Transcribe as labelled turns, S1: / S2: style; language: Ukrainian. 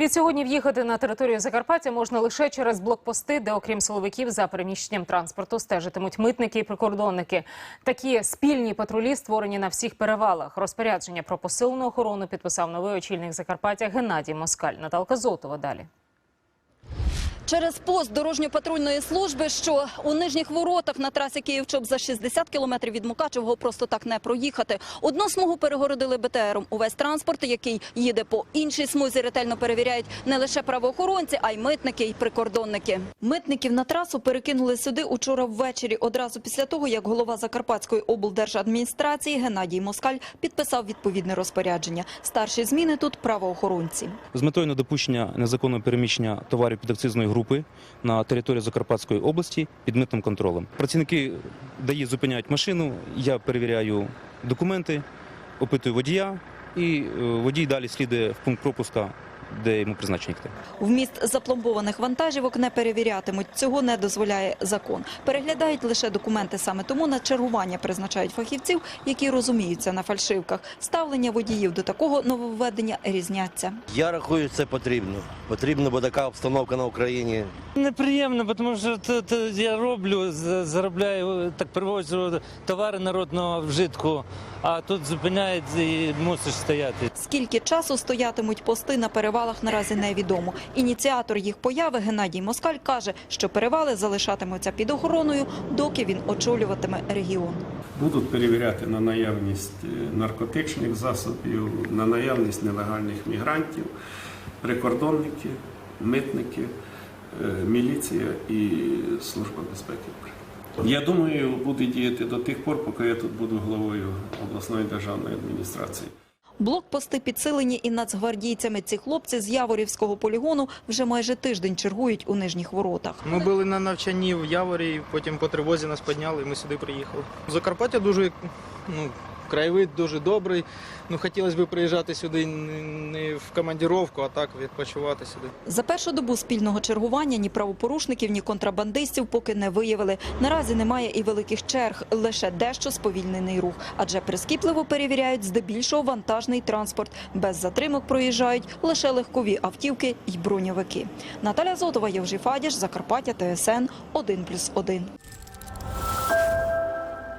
S1: Від сьогодні в'їхати на територію Закарпаття можна лише через блокпости, де, окрім силовиків, за переміщенням транспорту стежитимуть митники і прикордонники. Такі спільні патрулі створені на всіх перевалах. Розпорядження про посилену охорону підписав новий очільник Закарпаття Геннадій Москаль. Наталка Зотова далі.
S2: Через пост дорожньо-патрульної служби, що у нижніх воротах на трасі Київ-Чоп за 60 кілометрів від Мукачевого просто так не проїхати. Одну смугу перегородили БТРом. Увесь транспорт, який їде по іншій смузі, ретельно перевіряють не лише правоохоронці, а й митники і прикордонники. Митників на трасу перекинули сюди учора ввечері, одразу після того, як голова Закарпатської облдержадміністрації Геннадій Москаль підписав відповідне розпорядження. Старші зміни тут правоохоронці.
S3: з метою недопущення незаконного переміщення товарів підакцизної групи на території Закарпатської області під митним контролем. Працівники дає зупиняють машину, я перевіряю документи, опитую водія, і е, водій далі слідує в пункт пропуска, де йому призначено йти.
S2: Вміст запломбованих вантажівок не перевірятимуть. Цього не дозволяє закон. Переглядають лише документи. Саме тому на чергування призначають фахівців, які розуміються на фальшивках. Ставлення водіїв до такого нововведення різняться.
S4: Я рахую, це потрібно. Потрібно, бо така обстановка на Україні.
S5: Неприємно, тому що то, то я роблю, заробляю, так привозю товари народного вжитку, а тут зупиняють і мусиш стояти.
S2: Скільки часу стоятимуть пости на перевалах наразі невідомо. Ініціатор їх появи Геннадій Москаль каже, що перевали залишатимуться під охороною, доки він очолюватиме регіон.
S6: Будуть перевіряти на наявність е, наркотичних засобів, на наявність нелегальних мігрантів, прикордонники, митники, е, міліція і Служба безпеки. Я думаю, буде діяти до тих пор, поки я тут буду головою обласної державної адміністрації.
S2: Блокпости підсилені і нацгвардійцями. Ці хлопці з Яворівського полігону вже майже тиждень чергують у нижніх воротах.
S7: Ми були на навчанні в Яворі, потім по тривозі нас підняли, і ми сюди приїхали. Закарпаття дуже ну, краєвид дуже добрий. Ну, хотілося б приїжджати сюди не в командіровку, а так відпочивати сюди.
S2: За першу добу спільного чергування ні правопорушників, ні контрабандистів поки не виявили. Наразі немає і великих черг, лише дещо сповільнений рух. Адже прискіпливо перевіряють здебільшого вантажний транспорт. Без затримок проїжджають лише легкові автівки й броньовики. Наталя Зотова, Євжі Фадіш, Закарпаття, ТСН 1+,1.